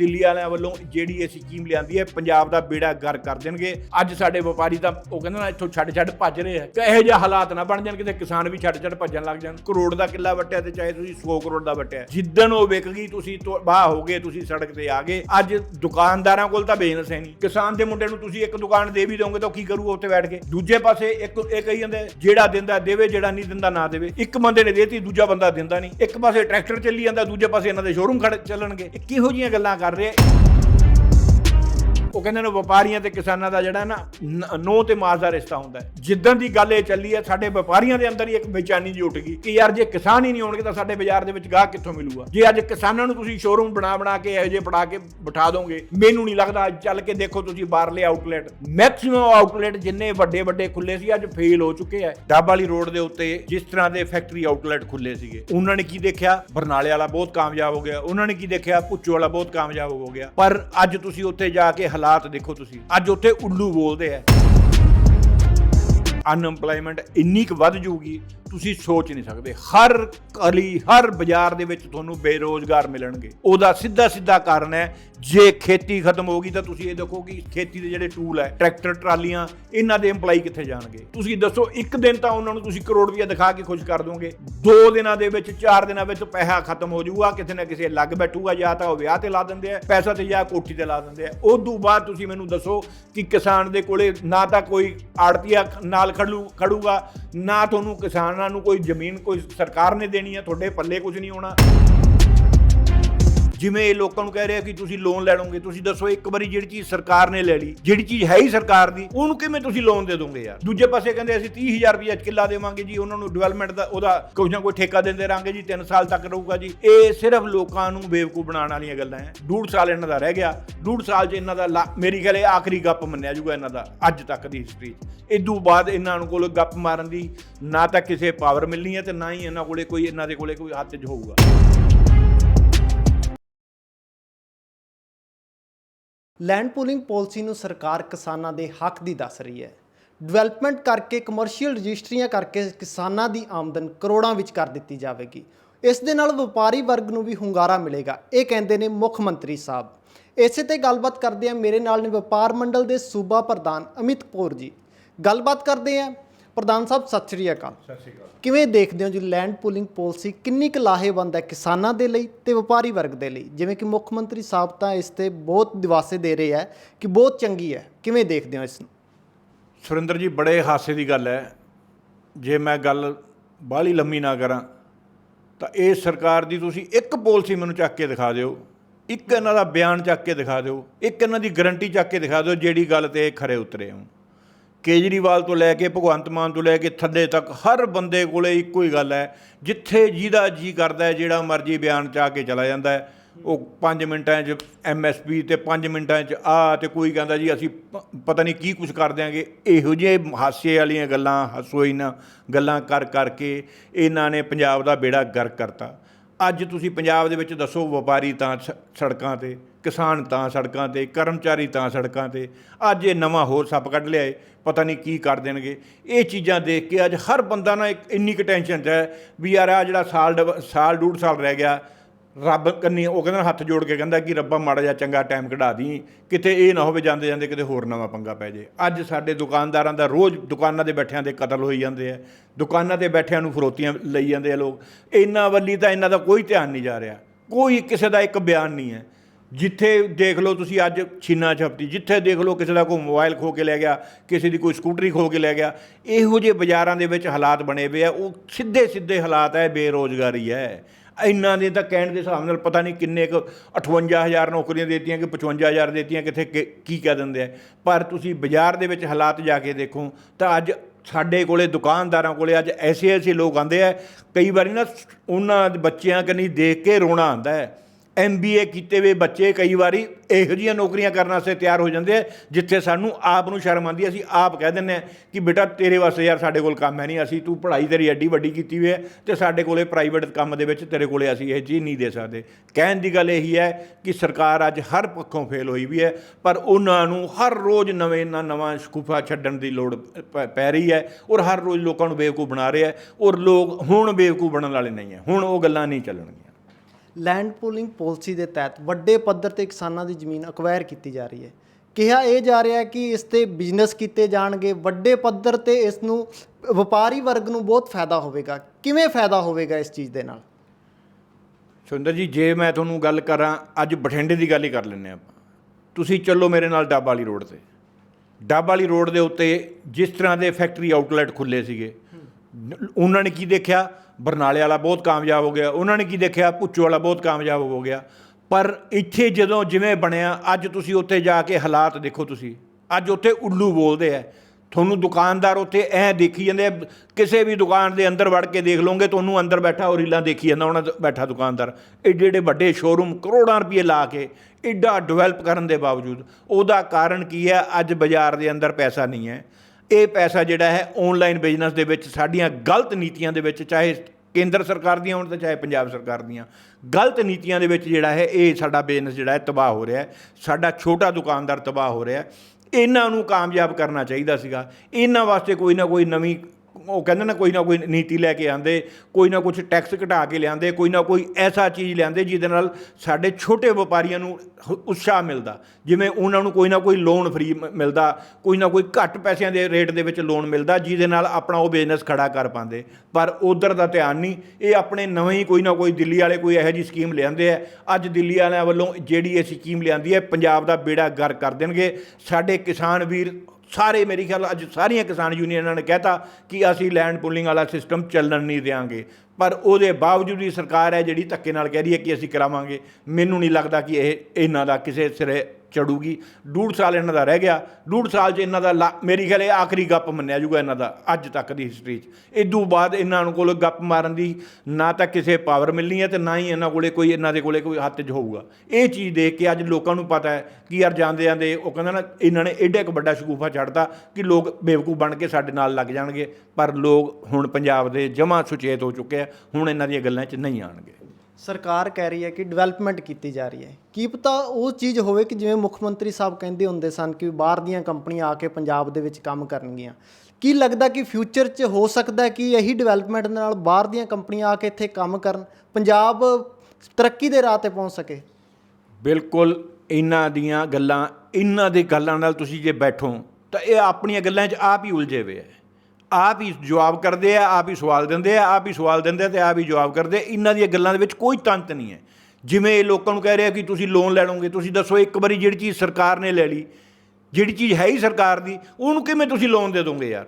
ਦਿੱਲੀ ਵਾਲਿਆਂ ਵੱਲੋਂ ਜਿਹੜੀ ਇਹ ਸਕੀਮ ਲਿਆਂਦੀ ਹੈ, ਪੰਜਾਬ ਦਾ ਬੇੜਾ ਗਰ ਕਰ ਦੇਣਗੇ। ਅੱਜ ਸਾਡੇ ਵਪਾਰੀ ਤਾਂ ਉਹ ਕਹਿੰਦੇ ਨਾ, ਇੱਥੋਂ ਛੱਡ ਛੱਡ ਭੱਜ ਰਹੇ ਆ। ਕਿ ਇਹੋ ਜਿਹੇ ਹਾਲਾਤ ਨਾ ਬਣ ਜਾਣ, ਕਿਤੇ ਕਿਸਾਨ ਵੀ ਛੱਡ ਛੱਡ ਭੱਜਣ ਲੱਗ ਜਾਣ। ਕਰੋੜ ਦਾ ਕਿੱਲਾ ਵਟਿਆ ਤੇ ਚਾਹੇ ਤੁਸੀਂ 100 ਕਰੋੜ ਦਾ ਵਟਿਆ। ਜਿੱਦਣ ਉਹ ਵਿਕ ਗਈ, ਤੁਸੀਂ ਤੋਂ- ਬਾਹ ਹੋ ਗਏ, ਤੁਸੀਂ ਸੜਕ ਤੇ ਆ ਗਏ। ਅੱਜ ਦੁਕਾਨਦਾਰਾਂ ਕੋਲ ਤਾਂ ਬਿਜ਼ਨਸ ਹੈ ਨਹੀਂ। ਕਿਸਾਨ ਦੇ ਮੁੰਡੇ ਨੂੰ ਤੁਸੀਂ ਇੱਕ ਦੁਕਾਨ ਦੇ ਵੀ ਦੋਗੇ ਤਾਂ ਉਹ ਕੀ ਕਰੂ ਉੱਥੇ ਬੈਠ ਕੇ? ਦੂਜੇ ਪਾਸੇ ਇੱਕ, ਇਹ ਕਹੀ ਜਾਂਦੇ, ਜਿਹੜਾ ਦਿੰਦਾ ਦੇਵੇ, ਜਿਹੜਾ ਨਹੀਂ ਦਿੰਦਾ ਨਾ ਦੇਵੇ। ਇੱਕ ਬੰਦੇ ਨੇ ਦੇਤੀ, ਦੂਜਾ ਬੰਦਾ ਦਿੰਦਾ ਨਹੀਂ। ਇੱਕ ਪਾਸੇ ਟਰੈਕਟਰ ਚੱਲੀ ਜਾਂਦਾ, ਦੂਜੇ ਪਾਸੇ ਇਹਨਾਂ ਦੇ ਸ਼ੋਰੂਮ ਖੜ, ਚੱਲਣਗੇ। ਇਹ ਕਿਹੋ ਜੀਆਂ ਗੱਲਾਂ ਕਰ ਰਹੇ ਉਹ ਕਹਿੰਦੇ ਨੇ ਵਪਾਰੀਆਂ ਤੇ ਕਿਸਾਨਾਂ ਦਾ ਜਿਹੜਾ ਨਾ ਨ- ਤੇ ਮਾਸ ਦਾ ਰਿਸ਼ਤਾ ਹੁੰਦਾ ਹੈ। ਜਿੱਦਾਂ ਦੀ ਗੱਲ ਇਹ ਚੱਲੀ ਹੈ, ਸਾਡੇ ਵਪਾਰੀਆਂ ਦੇ ਅੰਦਰ ਹੀ ਇੱਕ ਬੇਚੈਨੀ ਜੀ ਉੱਠ ਗਈ ਕਿ ਯਾਰ ਜੇ ਕਿਸਾਨ ਹੀ ਨਹੀਂ ਹੋਣਗੇ ਤਾਂ ਸਾਡੇ ਬਾਜ਼ਾਰ ਦੇ ਵਿੱਚ ਗਾਹ ਕਿੱਥੋਂ ਮਿਲੂਗਾ? ਜੇ ਅੱਜ ਕਿਸਾਨਾਂ ਨੂੰ ਤੁਸੀਂ ਸ਼ੋਰੂਮ ਬਣਾ ਬਣਾ ਕੇ ਇਹੋ ਜਿਹੇ ਬਣਾ ਕੇ ਬਿਠਾ ਦੋਗੇ, ਮੈਨੂੰ ਨਹੀਂ ਲੱਗਦਾ ਅੱਜ ਚੱਲ ਕੇ ਦੇਖੋ ਤੁਸੀਂ ਬਾਹਰਲੇ ਆਊਟਲੈਟ ਮੈਕਸਿਮਮ ਆਊਟਲੈਟ ਜਿੰਨੇ ਵੱਡੇ ਵੱਡੇ ਖੁੱਲੇ ਸੀ, ਅੱਜ ਫੇਲ ਹੋ ਚੁੱਕੇ ਆ। ਡੱਬ ਵਾਲੀ ਰੋਡ ਦੇ ਉੱਤੇ ਜਿਸ ਤਰ੍ਹਾਂ ਦੇ ਫੈਕਟਰੀ ਆਊਟਲੈਟ ਖੁੱਲੇ ਸੀਗੇ, ਉਹਨਾਂ ਨੇ ਕੀ ਦੇਖਿਆ? ਬਰਨਾਲੇ ਵਾਲਾ ਬਹੁਤ ਕਾਮਯਾਬ ਹੋ ਗਿਆ। ਉਹਨਾਂ ਨੇ ਕੀ ਦੇਖਿਆ? ਭੁੱਚੋ ਵਾਲਾ ਬਹੁਤ ਕਾਮਯਾਬ ਹੋ ਗਿਆ। ਪਰ ਅੱਜ ਤੁਸੀਂ ਉੱਥੇ ਜਾ ਕੇ ਹਾਲਾਤ ਦੇਖੋ ਤੁਸੀਂ। ਅੱਜ ਉੱਥੇ ਉੱਲੂ ਬੋਲਦੇ ਆ। ਅਨਐਮਪਲੋਇਮੈਂਟ ਇੰਨੀ ਕੁ ਵੱਧ ਜੂਗੀ। ਤੁਸੀਂ ਸੋਚ ਨਹੀਂ ਸਕਦੇ। ਹਰ ਗਲੀ ਹਰ ਬਾਜ਼ਾਰ ਦੇ ਵਿੱਚ ਤੁਹਾਨੂੰ ਬੇਰੋਜ਼ਗਾਰ ਮਿਲਣਗੇ। ਉਹਦਾ ਸਿੱਧਾ ਸਿੱਧਾ ਕਾਰਨ ਹੈ, ਜੇ ਖੇਤੀ ਖਤਮ ਹੋ ਗਈ ਤਾਂ ਤੁਸੀਂ ਇਹ ਦੇਖੋ ਕਿ ਖੇਤੀ ਦੇ ਜਿਹੜੇ ਟੂਲ ਹੈ, ਟਰੈਕਟਰ, ਟਰਾਲੀਆਂ, ਇਹਨਾਂ ਦੇ EMPLOYE ਕਿੱਥੇ ਜਾਣਗੇ? ਤੁਸੀਂ ਦੱਸੋ, ਇੱਕ ਦਿਨ ਤਾਂ ਉਹਨਾਂ ਨੂੰ ਤੁਸੀਂ ਕਰੋੜ ਰੁਪਇਆ ਦਿਖਾ ਕੇ ਖੁਸ਼ ਕਰ ਦੋਗੇ। ਦੋ ਦਿਨਾਂ ਦੇ ਵਿੱਚ, ਚਾਰ ਦਿਨਾਂ ਵਿੱਚ ਪੈਸਾ ਖਤਮ ਹੋ ਜਾਊਗਾ ਕਿਸੇ ਨਾ ਕਿਸੇ ਲੱਗ ਬੈਠੂਗਾ, ਜਾਂ ਤਾਂ ਉਹ ਵਿਆਹ ਤੇ ਲਾ ਦਿੰਦੇ ਆ, ਪੈਸਾ ਤੇ ਜਾਂ ਕੋਠੀ ਤੇ ਲਾ ਦਿੰਦੇ ਆ। ਉਸ ਤੋਂ ਬਾਅਦ ਤੁਸੀਂ ਮੈਨੂੰ ਦੱਸੋ ਕਿ ਕਿਸਾਨ ਦੇ ਕੋਲੇ ਨਾ ਤਾਂ ਕੋਈ ਆੜਤੀਆ ਨਾਲ ਖੜੂ ਖੜੂਗਾ, ਨਾ ਤੁਹਾਨੂੰ ਕਿਸਾਨ ਨੂੰ ਕੋਈ ਜ਼ਮੀਨ ਕੋਈ ਸਰਕਾਰ ਨੇ ਦੇਣੀ ਹੈ ਤੁਹਾਡੇ ਪੱਲੇ ਕੁਝ ਨਹੀਂ ਹੋਣਾ। ਜਿਵੇਂ ਇਹ ਲੋਕਾਂ ਨੂੰ ਕਹਿ ਰਿਹਾ ਕਿ ਤੁਸੀਂ ਲੋਨ ਲੈ ਲਓਗੇ, ਤੁਸੀਂ ਦੱਸੋ ਇੱਕ ਵਾਰੀ ਜਿਹੜੀ ਚੀਜ਼ ਸਰਕਾਰ ਨੇ ਲੈ ਲਈ, ਜਿਹੜੀ ਚੀਜ਼ ਹੈ ਹੀ ਸਰਕਾਰ ਦੀ, ਉਹਨੂੰ ਕਿਵੇਂ ਤੁਸੀਂ ਲੋਨ ਦੇ ਦੋਗੇ ਯਾਰ? ਦੂਜੇ ਪਾਸੇ ਕਹਿੰਦੇ ਅਸੀਂ 30000 ਰੁਪਏ ਕਿੱਲਾ ਦੇਵਾਂਗੇ ਜੀ, ਉਹਨਾਂ ਨੂੰ ਡਿਵੈਲਪਮੈਂਟ ਦਾ, ਉਹਦਾ ਕੁਝ ਨਾ ਕੋਈ ਠੇਕਾ ਦਿੰਦੇ ਰਾਂਗੇ ਜੀ 3 ਸਾਲ ਤੱਕ ਰਹੂਗਾ ਜੀ। ਇਹ ਸਿਰਫ ਲੋਕਾਂ ਨੂੰ ਬੇਵਕੂਫ ਬਣਾਉਣ ਵਾਲੀਆਂ ਗੱਲਾਂ ਹੈ। ਡੂਢ ਸਾਲ ਇਹਨਾਂ ਦਾ ਰਹਿ ਗਿਆ, ਡੂਢ ਸਾਲ 'ਚ ਇਹਨਾਂ ਦਾ ਲਾ- ਮੇਰੀ ਗੱਲ ਇਹ ਆਖਰੀ ਗੱਪ ਮੰਨਿਆ ਜੂਗਾ ਇਹਨਾਂ ਦਾ, ਅੱਜ ਤੱਕ ਦੀ ਹਿਸਟਰੀ 'ਚ। ਇਦੋਂ ਬਾਅਦ ਇਹਨਾਂ ਨੂੰ ਕੋਲ ਗੱਪ ਮਾਰਨ ਦੀ ਨਾ ਤਾਂ ਕਿਸੇ ਪਾਵਰ ਮਿਲਣੀ ਹੈ ਤੇ ਨਾ ਹੀ ਇਹਨਾਂ ਕੋਲੇ ਕੋਈ, ਇਹਨਾਂ ਦੇ ਕੋਲੇ ਕੋਈ ਹੱਥ 'ਚ ਹੋਊਗਾ। ਲੈਂਡ ਪੂਲਿੰਗ ਪਾਲਿਸੀ ਨੂੰ ਸਰਕਾਰ ਕਿਸਾਨਾਂ ਦੇ ਹੱਕ ਦੀ ਦੱਸ ਰਹੀ ਹੈ। ਡਿਵੈਲਪਮੈਂਟ ਕਰਕੇ, ਕਮਰਸ਼ੀਅਲ ਰਜਿਸਟਰੀਆਂ ਕਰਕੇ ਕਿਸਾਨਾਂ ਦੀ ਆਮਦਨ ਕਰੋੜਾਂ ਵਿੱਚ ਕਰ ਦਿੱਤੀ ਜਾਵੇਗੀ। ਇਸ ਦੇ ਨਾਲ ਵਪਾਰੀ ਵਰਗ ਨੂੰ ਵੀ ਹੁੰਗਾਰਾ ਮਿਲੇਗਾ, ਇਹ ਕਹਿੰਦੇ ਨੇ ਮੁੱਖ ਮੰਤਰੀ ਸਾਹਿਬ। ਇਸੇ ਤੇ ਗੱਲਬਾਤ ਕਰਦੇ ਆ ਮੇਰੇ ਨਾਲ ਨੇ ਵਪਾਰ ਮੰਡਲ ਦੇ ਸੂਬਾ ਪ੍ਰਧਾਨ ਅਮਿਤ ਕੌਰ ਜੀ। ਗੱਲਬਾਤ ਕਰਦੇ ਆ ਪ੍ਰਧਾਨ ਸਾਹਿਬ ਸਤਿ ਸ਼੍ਰੀ ਅਕਾਲ। ਸਤਿ ਸ਼੍ਰੀ ਅਕਾਲ। ਕਿਵੇਂ ਦੇਖਦੇ ਹੋ ਜੀ ਲੈਂਡ ਪੂਲਿੰਗ ਪਾਲਿਸੀ ਕਿੰਨੀ ਕੁ ਲਾਹੇਵੰਦ ਹੈ ਕਿਸਾਨਾਂ ਦੇ ਲਈ ਤੇ ਵਪਾਰੀ ਵਰਗ ਦੇ ਲਈ? ਜਿਵੇਂ ਕਿ ਮੁੱਖ ਮੰਤਰੀ ਸਾਹਿਬ ਤਾਂ ਇਸ ਤੇ ਬਹੁਤ ਦਿਵਾਸੇ ਦੇ ਰਹੇ ਹੈ ਕਿ ਬਹੁਤ ਚੰਗੀ ਹੈ। ਕਿਵੇਂ ਦੇਖਦੇ ਹੋ ਇਸ ਨੂੰ? ਸੁਰਿੰਦਰ ਜੀ ਬੜੇ ਹਾਸੇ ਦੀ ਗੱਲ ਹੈ। ਜੇ ਮੈਂ ਗੱਲ ਬਾਹਲੀ ਲੰਮੀ ਨਾ ਕਰਾਂ ਤਾਂ ਇਹ ਸਰਕਾਰ ਦੀ ਤੁਸੀਂ ਇੱਕ ਪਾਲਿਸੀ ਮੈਨੂੰ ਚੱਕ ਕੇ ਦਿਖਾ ਦਿਓ। ਇੱਕ ਇਹਨਾਂ ਦਾ ਬਿਆਨ ਚੱਕ ਕੇ ਦਿਖਾ ਦਿਓ। ਇੱਕ ਇਹਨਾਂ ਦੀ ਗਰੰਟੀ ਚੱਕ ਕੇ ਦਿਖਾ ਦਿਓ ਜਿਹੜੀ ਗੱਲ ਤੇ ਖਰੇ ਉਤਰੇ ਹੋ ਕੇਜਰੀਵਾਲ ਤੋਂ ਲੈ ਕੇ ਭਗਵੰਤ ਮਾਨ ਤੋਂ ਲੈ ਕੇ ਥੱਲੇ ਤੱਕ ਹਰ ਬੰਦੇ ਕੋਲੇ ਇੱਕੋ ਹੀ ਗੱਲ ਹੈ, ਜਿੱਥੇ ਜਿਹਦਾ ਜੀ ਕਰਦਾ ਹੈ, ਜਿਹੜਾ ਮਰਜ਼ੀ ਬਿਆਨ ਚਾ ਕੇ ਚਲਾ ਜਾਂਦਾ ਹੈ। ਉਹ 5 ਮਿੰਟਾਂ 'ਚ ਐਮਐਸਪੀ ਤੇ 5 ਮਿੰਟਾਂ 'ਚ ਆ ਤੇ ਕੋਈ ਕਹਿੰਦਾ ਜੀ ਅਸੀਂ ਪ- ਪਤਾ ਨਹੀਂ ਕੀ ਕੁਝ ਕਰ ਦਿਆਂਗੇ। ਇਹੋ ਜਿਹੇ ਹਾਸੇ ਵਾਲੀਆਂ ਗੱਲਾਂ ਹਸੋਈ ਨਾ ਗੱਲਾਂ ਕਰ ਕਰਕੇ ਇਹਨਾਂ ਨੇ ਪੰਜਾਬ ਦਾ ਬੇੜਾ ਗਰਕ ਕਰਤਾ। ਅੱਜ ਤੁਸੀਂ ਪੰਜਾਬ ਦੇ ਵਿੱਚ ਦੱਸੋ ਵਪਾਰੀ ਤਾਂ ਸੜਕਾਂ ਤੇ, ਕਿਸਾਨ ਤਾਂ ਸੜਕਾਂ ਤੇ, ਕਰਮਚਾਰੀ ਤਾਂ ਸੜਕਾਂ ਤੇ, ਅੱਜ ਇਹ ਨਵਾਂ ਹੋਰ ਸੱਪ ਕੱਢ ਲਿਆ ਏ, ਪਤਾ ਨਹੀਂ ਕੀ ਕਰ ਦੇਣਗੇ। ਇਹ ਚੀਜ਼ਾਂ ਦੇਖ ਕੇ ਅੱਜ ਹਰ ਬੰਦਾ ਨਾ ਇੱਕ ਇੰਨੀ ਕੁ ਟੈਨਸ਼ਨ 'ਚ ਹੈ ਵੀ ਯਾਰ ਆ ਜਿਹੜਾ ਸਾਲ ਡਵ- ਸਾਲ ਡੂਢ ਸਾਲ ਰਹਿ ਗਿਆ ਰੱਬ ਕੰਨੀ ਉਹ ਕਹਿੰਦਾ ਹੱਥ ਜੋੜ ਕੇ ਕਹਿੰਦਾ ਕਿ ਰੱਬਾ ਮਾੜਾ ਜਿਹਾ ਚੰਗਾ ਟਾਈਮ ਕਢਾ ਦੀ। ਕਿਤੇ ਇਹ ਨਾ ਹੋਵੇ ਜਾਂਦੇ ਜਾਂਦੇ ਕਿਤੇ ਹੋਰ ਨਵਾਂ ਪੰਗਾ ਪੈ ਜੇ। ਅੱਜ ਸਾਡੇ ਦੁਕਾਨਦਾਰਾਂ ਦਾ ਰੋਜ਼ ਦੁਕਾਨਾਂ ਦੇ ਬੈਠਿਆਂ ਦੇ ਕਤਲ ਹੋਈ ਜਾਂਦੇ ਆ। ਦੁਕਾਨਾਂ ਤੇ ਬੈਠਿਆਂ ਨੂੰ ਫਰੋਤੀਆਂ ਲਈ ਜਾਂਦੇ ਆ ਲੋਕ। ਇਹਨਾਂ ਵੱਲੀ ਤਾਂ ਇਹਨਾਂ ਦਾ ਕੋਈ ਧਿਆਨ ਨਹੀਂ ਜਾ ਰਿਹਾ। ਕੋਈ ਕਿਸੇ ਦਾ ਇੱਕ ਬਿਆਨ ਨਹੀਂ ਹੈ। ਜਿੱਥੇ ਦੇਖ ਲਓ ਤੁਸੀਂ ਅੱਜ ਛੀਨਾ ਛਪਤੀ, ਜਿੱਥੇ ਦੇਖ ਲਓ ਕਿਸੇ ਦਾ ਕੋਈ ਮੋਬਾਈਲ ਖੋ ਕੇ ਲੈ ਗਿਆ, ਕਿਸੇ ਦੀ ਕੋਈ ਸਕੂਟਰੀ ਖੋ ਕੇ ਲੈ ਗਿਆ, ਇਹੋ ਜਿਹੇ ਬਾਜ਼ਾਰਾਂ ਦੇ ਵਿੱਚ ਹਾਲਾਤ ਬਣੇ ਪਏ ਆ। ਉਹ ਸਿੱਧੇ ਸਿੱਧੇ ਹਾਲਾਤ ਹੈ ਬੇਰੋਜ਼ਗਾਰੀ ਹੈ। ਇੰਨਾਂ ਦੇ ਤਾਂ ਕਹਿਣ ਦੇ ਹਿਸਾਬ ਨਾਲ ਪਤਾ ਨਹੀਂ ਕਿੰਨੇ ਕੁ 58000 ਨੌਕਰੀਆਂ ਦੇਤੀਆਂ ਕਿ 55000 ਦੇਤੀਆਂ, ਕਿੱਥੇ ਕੀ ਕਹਿ ਦਿੰਦੇ ਆ। ਪਰ ਤੁਸੀਂ ਬਾਜ਼ਾਰ ਦੇ ਵਿੱਚ ਹਾਲਾਤ ਜਾ ਕੇ ਦੇਖੋ ਤਾਂ ਅੱਜ ਸਾਡੇ ਕੋਲੇ ਦੁਕਾਨਦਾਰਾਂ ਕੋਲੇ ਅੱਜ ਐਸੇ ਐਸੇ ਲੋਕ ਆਂਦੇ ਆ, ਕਈ ਵਾਰੀ ਨਾ ਉਹਨਾਂ ਦੇ ਬੱਚਿਆਂ ਕਨੀ ਦੇਖ ਕੇ ਰੋਣਾ ਆਂਦਾ ਹੈ। ਐਮਬੀਏ ਕੀਤੇ ਹੋਏ ਬੱਚੇ ਕਈ ਵਾਰੀ ਇਹੋ ਜਿਹੀਆਂ ਨੌਕਰੀਆਂ ਕਰਨ ਵਾਸਤੇ ਤਿਆਰ ਹੋ ਜਾਂਦੇ ਆ, ਜਿੱਥੇ ਸਾਨੂੰ ਆਪ ਨੂੰ ਸ਼ਰਮ ਆਉਂਦੀ ਹੈ ਅਸੀਂ ਆਪ ਕਹਿ ਦਿੰਦੇ ਆ ਕਿ ਬੇਟਾ ਤੇਰੇ ਵਾਸਤੇ ਯਾਰ ਸਾਡੇ ਕੋਲ ਕੰਮ ਹੈ ਨਹੀਂ, ਅਸੀਂ ਤੂੰ ਪੜ੍ਹਾਈ ਤੇਰੀ ਐਡੀ ਵੱਡੀ ਕੀਤੀ ਹੋਈ ਹੈ ਤੇ ਸਾਡੇ ਕੋਲੇ ਪ੍ਰਾਈਵੇਟ ਕੰਮ ਦੇ ਵਿੱਚ ਤੇਰੇ ਕੋਲੇ ਅਸੀਂ ਇਹ ਚੀਜ਼ ਨਹੀਂ ਦੇ ਸਕਦੇ। ਕਹਿਣ ਦੀ ਗੱਲ ਇਹੀ ਹੈ ਕਿ ਸਰਕਾਰ ਅੱਜ ਹਰ ਪੱਖੋਂ ਫੇਲ ਹੋਈ ਵੀ ਹੈ, ਪਰ ਉਹਨਾਂ ਨੂੰ ਹਰ ਰੋਜ਼ ਨਵੇਂ ਨਾ ਨਵਾਂ ਸ਼ਕੂਫਾ ਛੱਡਣ ਦੀ ਲੋੜ ਪ- ਪੈ ਰਹੀ ਹੈ ਔਰ ਹਰ ਰੋਜ਼ ਲੋਕਾਂ ਨੂੰ ਬੇਵਕੂਫ ਬਣਾ ਰਿਹਾ ਔਰ ਲੋਕ ਹੁਣ ਬੇਵਕੂਫ ਬਣਨ ਵਾਲੇ ਨਹੀਂ ਹੈ, ਹੁਣ ਉਹ ਗੱਲਾਂ ਨਹੀਂ ਚੱਲਣਗੀਆਂ। ਲੈਂਡ ਪੂਲਿੰਗ ਪਾਲਿਸੀ ਦੇ ਤਹਿਤ ਵੱਡੇ ਪੱਧਰ ਤੇ ਕਿਸਾਨਾਂ ਦੀ ਜ਼ਮੀਨ ਅਕਵਾਇਰ ਕੀਤੀ ਜਾ ਰਹੀ ਹੈ। ਕਿਹਾ ਇਹ ਜਾ ਰਿਹਾ ਕਿ ਇਸ ਤੇ ਬਿਜ਼ਨਸ ਕੀਤੇ ਜਾਣਗੇ, ਵੱਡੇ ਪੱਧਰ ਤੇ ਇਸ ਨੂੰ ਵਪਾਰੀ ਵਰਗ ਨੂੰ ਬਹੁਤ ਫਾਇਦਾ ਹੋਵੇਗਾ। ਕਿਵੇਂ ਫਾਇਦਾ ਹੋਵੇਗਾ ਇਸ ਚੀਜ਼ ਦੇ ਨਾਲ? ਸੁੰਦਰ ਜੀ, ਜੇ ਮੈਂ ਤੁਹਾਨੂੰ ਗੱਲ ਕਰਾਂ, ਅੱਜ ਬਠਿੰਡੇ ਦੀ ਗੱਲ ਹੀ ਕਰ ਲੈਂਦੇ ਆਪਾਂ। ਤੁਸੀਂ ਚੱਲੋ ਮੇਰੇ ਨਾਲ ਡੱਬ ਵਾਲੀ ਰੋਡ ਤੇ। ਡੱਬ ਵਾਲੀ ਰੋਡ ਦੇ ਉੱਤੇ ਜਿਸ ਤਰ੍ਹਾਂ ਦੇ ਫੈਕਟਰੀ ਆਊਟਲੈਟ ਖੁੱਲੇ ਸੀਗੇ, ਉਹਨਾਂ ਨੇ ਕੀ ਦੇਖਿਆ? ਬਰਨਾਲੇ ਵਾਲਾ ਬਹੁਤ ਕਾਮਯਾਬ ਹੋ ਗਿਆ, ਉਹਨਾਂ ਨੇ ਕੀ ਦੇਖਿਆ? ਭੁੱਚੋ ਵਾਲਾ ਬਹੁਤ ਕਾਮਯਾਬ ਹੋ ਗਿਆ। ਪਰ ਇੱਥੇ ਜਦੋਂ ਜਿਵੇਂ ਬਣਿਆ, ਅੱਜ ਤੁਸੀਂ ਉੱਥੇ ਜਾ ਕੇ ਹਾਲਾਤ ਦੇਖੋ ਤੁਸੀਂ। ਅੱਜ ਉੱਥੇ ਉੱਲੂ ਬੋਲਦੇ ਆ। ਤੁਹਾਨੂੰ ਦੁਕਾਨਦਾਰ ਉੱਥੇ ਐ ਦੇਖੀ ਜਾਂਦੇ ਕਿਸੇ ਵੀ ਦੁਕਾਨ ਦੇ ਅੰਦਰ ਵੜ ਕੇ ਦੇਖ ਲਓਗੇ, ਤੁਹਾਨੂੰ ਅੰਦਰ ਬੈਠਾ ਉਹ ਰੀਲਾਂ ਦੇਖੀ ਜਾਂਦਾ, ਉਹਨਾਂ ਦਾ ਬੈਠਾ ਦੁਕਾਨਦਾਰ। ਏਡੇ ਏਡੇ ਵੱਡੇ ਸ਼ੋਰੂਮ ਕਰੋੜਾਂ ਰੁਪਏ ਲਾ ਕੇ ਏਡਾ ਡਿਵੈਲਪ ਕਰਨ ਦੇ ਬਾਵਜੂਦ, ਉਹਦਾ ਕਾਰਨ ਕੀ ਹੈ? ਅੱਜ ਬਾਜ਼ਾਰ ਦੇ ਅੰਦਰ ਪੈਸਾ ਨਹੀਂ ਹੈ। ਇਹ ਪੈਸਾ ਜਿਹੜਾ ਹੈ ਆਨਲਾਈਨ ਬਿਜ਼ਨਸ ਦੇ ਵਿੱਚ, ਸਾਡੀਆਂ ਗਲਤ ਨੀਤੀਆਂ ਦੇ ਵਿੱਚ, ਚਾਹੇ ਕੇਂਦਰ ਸਰਕਾਰ ਦੀਆਂ ਹੋਣ ਤੇ ਚਾਹੇ ਪੰਜਾਬ ਸਰਕਾਰ ਦੀਆਂ, ਗਲਤ ਨੀਤੀਆਂ ਦੇ ਵਿੱਚ ਜਿਹੜਾ ਹੈ, ਇਹ ਸਾਡਾ ਬਿਜ਼ਨਸ ਜਿਹੜਾ ਹੈ ਤਬਾਹ ਹੋ ਰਿਹਾ ਹੈ। ਸਾਡਾ ਛੋਟਾ ਦੁਕਾਨਦਾਰ ਤਬਾਹ ਹੋ ਰਿਹਾ ਹੈ। ਇਹਨਾਂ ਨੂੰ ਕਾਮਯਾਬ ਕਰਨਾ ਚਾਹੀਦਾ ਸੀਗਾ। ਇਹਨਾਂ ਵਾਸਤੇ ਕੋਈ ਨਾ ਕੋਈ ਨਵੀਂ ਉਹ ਕਹਿੰਦੇ ਨਾ ਕੋਈ ਨਾ ਕੋਈ ਨੀਤੀ ਲੈ ਕੇ ਆਂਦੇ ਕੋਈ ਨਾ ਕੁਝ ਟੈਕਸ ਘਟਾ ਕੇ ਲਿਆਂਦੇ ਕੋਈ ਨਾ ਕੋਈ ਐਸਾ ਚੀਜ਼ ਲਿਆਂਦੇ ਜਿਹਦੇ ਨਾਲ ਸਾਡੇ ਛੋਟੇ ਵਪਾਰੀਆਂ ਨੂੰ ਹ- ਉਤਸ਼ਾਹ ਮਿਲਦਾ। ਜਿਵੇਂ ਉਹਨਾਂ ਨੂੰ ਕੋਈ ਨਾ ਕੋਈ ਲੋਨ ਫ੍ਰੀ ਮਿਲਦਾ, ਕੋਈ ਨਾ ਕੋਈ ਘੱਟ ਪੈਸਿਆਂ ਦੇ ਰੇਟ ਦੇ ਵਿੱਚ ਲੋਨ ਮਿਲਦਾ ਜਿਹਦੇ ਨਾਲ ਆਪਣਾ ਉਹ ਬਿਜ਼ਨਸ ਖੜਾ ਕਰ ਪਾਉਂਦੇ। ਪਰ ਉਧਰ ਦਾ ਧਿਆਨ ਨਹੀਂ, ਇਹ ਆਪਣੇ ਨਵੇਂ ਹੀ ਕੋਈ ਨਾ ਕੋਈ ਦਿੱਲੀ ਵਾਲੇ ਕੋਈ ਇਹੋ ਜਿਹੀ ਸਕੀਮ ਲਿਆਂਦੇ ਆ। ਅੱਜ ਦਿੱਲੀ ਵਾਲਿਆਂ ਵੱਲੋਂ ਜਿਹੜੀ ਇਹ ਸਕੀਮ ਲਿਆਂਦੀ ਹੈ, ਪੰਜਾਬ ਦਾ ਬੇੜਾ ਗਰ ਕਰ ਦੇਣਗੇ। ਸਾਡੇ ਕਿਸਾਨ ਵੀਰ ਸਾਰੇ ਮੇਰੀ ਖਿਆਲ ਅੱਜ ਸਾਰੀਆਂ ਕਿਸਾਨ ਯੂਨੀਅਨਾਂ ਨੇ ਕਹਿਤਾ ਕਿ ਅਸੀਂ ਲੈਂਡ ਪੂਲਿੰਗ ਵਾਲਾ ਸਿਸਟਮ ਚੱਲਣ ਨਹੀਂ ਦਿਆਂਗੇ। ਪਰ ਉਹਦੇ ਬਾਵਜੂਦ ਵੀ ਸਰਕਾਰ ਹੈ ਜਿਹੜੀ ਧੱਕੇ ਨਾਲ ਕਹਿ ਰਹੀ ਹੈ ਕਿ ਅਸੀਂ ਕਰਾਵਾਂਗੇ। ਮੈਨੂੰ ਨਹੀਂ ਲੱਗਦਾ ਕਿ ਇਹ ਇਹਨਾਂ ਦਾ ਕਿਸੇ ਸਿਰੇ ਚੜੂਗੀ। ਡੂਢ ਸਾਲ ਇਹਨਾਂ ਦਾ ਰਹਿ ਗਿਆ। ਡੂਢ ਸਾਲ 'ਚ ਇਹਨਾਂ ਦਾ ਲਾ- ਮੇਰੀ ਖਿਆਲ ਇਹ ਆਖਰੀ ਗੱਪ ਮੰਨਿਆ ਜੂਗਾ ਇਹਨਾਂ ਦਾ, ਅੱਜ ਤੱਕ ਦੀ ਹਿਸਟਰੀ 'ਚ। ਇਦੋਂ ਬਾਅਦ ਇਹਨਾਂ ਨੂੰ ਕੋਲ ਗੱਪ ਮਾਰਨ ਦੀ ਨਾ ਤਾਂ ਕਿਸੇ ਪਾਵਰ ਮਿਲਣੀ ਹੈ ਤੇ ਨਾ ਹੀ ਇਹਨਾਂ ਕੋਲੇ ਕੋਈ ਇਹਨਾਂ ਦੇ ਕੋਲੇ ਕੋਈ ਹੱਥ 'ਚ ਹੋਊਗਾ। ਇਹ ਚੀਜ਼ ਦੇਖ ਕੇ ਅੱਜ ਲੋਕਾਂ ਨੂੰ ਪਤਾ ਹੈ ਕਿ ਯਾਰ ਜਾਂਦੇ ਜਾਂਦੇ ਉਹ ਕਹਿੰਦਾ ਨਾ, ਇਹਨਾਂ ਨੇ ਐਡਾ ਇੱਕ ਵੱਡਾ ਸ਼ਗੂਫਾ ਛੱਡਤਾ ਕਿ ਲੋਕ ਬੇਵਕੂਫ ਬਣ ਕੇ ਸਾਡੇ ਨਾਲ ਲੱਗ ਜਾਣਗੇ। ਪਰ ਲੋਕ ਹੁਣ ਪੰਜਾਬ ਦੇ ਜਮਾਂ ਸੁਚੇਤ ਹੋ ਚੁੱਕੇ ਆ, ਹੁਣ ਇਹਨਾਂ ਦੀਆਂ ਗੱਲਾਂ 'ਚ ਨਹੀਂ ਆਣਗੇ ਸਰਕਾਰ ਕਹਿ ਰਹੀ ਹੈ ਕਿ ਡਿਵੈਲਪਮੈਂਟ ਕੀਤੀ ਜਾ ਰਹੀ ਹੈ। ਕੀ ਪਤਾ ਉਹ ਚੀਜ਼ ਹੋਵੇ ਕਿ ਜਿਵੇਂ ਮੁੱਖ ਮੰਤਰੀ ਸਾਹਿਬ ਕਹਿੰਦੇ ਹੁੰਦੇ ਸਨ ਕਿ ਬਾਹਰ ਦੀਆਂ ਕੰਪਨੀਆਂ ਆ ਕੇ ਪੰਜਾਬ ਦੇ ਵਿੱਚ ਕੰਮ ਕਰਨਗੀਆਂ। ਕੀ ਲੱਗਦਾ ਕਿ ਫਿਊਚਰ 'ਚ ਹੋ ਸਕਦਾ ਕਿ ਇਹੀ ਡਿਵੈਲਪਮੈਂਟ ਨਾਲ ਬਾਹਰ ਦੀਆਂ ਕੰਪਨੀਆਂ ਆ ਕੇ ਇੱਥੇ ਕੰਮ ਕਰਨ, ਪੰਜਾਬ ਤਰੱਕੀ ਦੇ ਰਾਹ ਤੇ ਪਹੁੰਚ ਸਕੇ? ਬਿਲਕੁਲ ਇਹਨਾਂ ਦੀਆਂ ਗੱਲਾਂ, ਇਹਨਾਂ ਦੀ ਗੱਲਾਂ ਨਾਲ ਤੁਸੀਂ ਜੇ ਬੈਠੋ ਤਾਂ ਇਹ ਆਪਣੀਆਂ ਗੱਲਾਂ 'ਚ ਆਪ ਹੀ ਉਲਝੇ ਹੋਏ ਹੈ ਆਪ ਹੀ ਜਵਾਬ ਕਰਦੇ ਆ, ਆਪ ਹੀ ਸਵਾਲ ਦਿੰਦੇ ਆ, ਆਪ ਹੀ ਸਵਾਲ ਦਿੰਦੇ ਆ ਤੇ ਆਪ ਹੀ ਜਵਾਬ ਕਰਦੇ ਇਹਨਾਂ ਦੀਆਂ ਗੱਲਾਂ ਦੇ ਵਿੱਚ ਕੋਈ ਤੰਤ ਨਹੀਂ ਹੈ। ਜਿਵੇਂ ਇਹ ਲੋਕਾਂ ਨੂੰ ਕਹਿ ਰਿਹਾ ਕਿ ਤੁਸੀਂ ਲੋਨ ਲੈ ਲਓਗੇ, ਤੁਸੀਂ ਦੱਸੋ ਇੱਕ ਵਾਰੀ ਜਿਹੜੀ ਚੀਜ਼ ਸਰਕਾਰ ਨੇ ਲੈ ਲਈ, ਜਿਹੜੀ ਚੀਜ਼ ਹੈ ਹੀ ਸਰਕਾਰ ਦੀ, ਉਹਨੂੰ ਕਿਵੇਂ ਤੁਸੀਂ ਲੋਨ ਦੇ ਦੋਗੇ ਯਾਰ?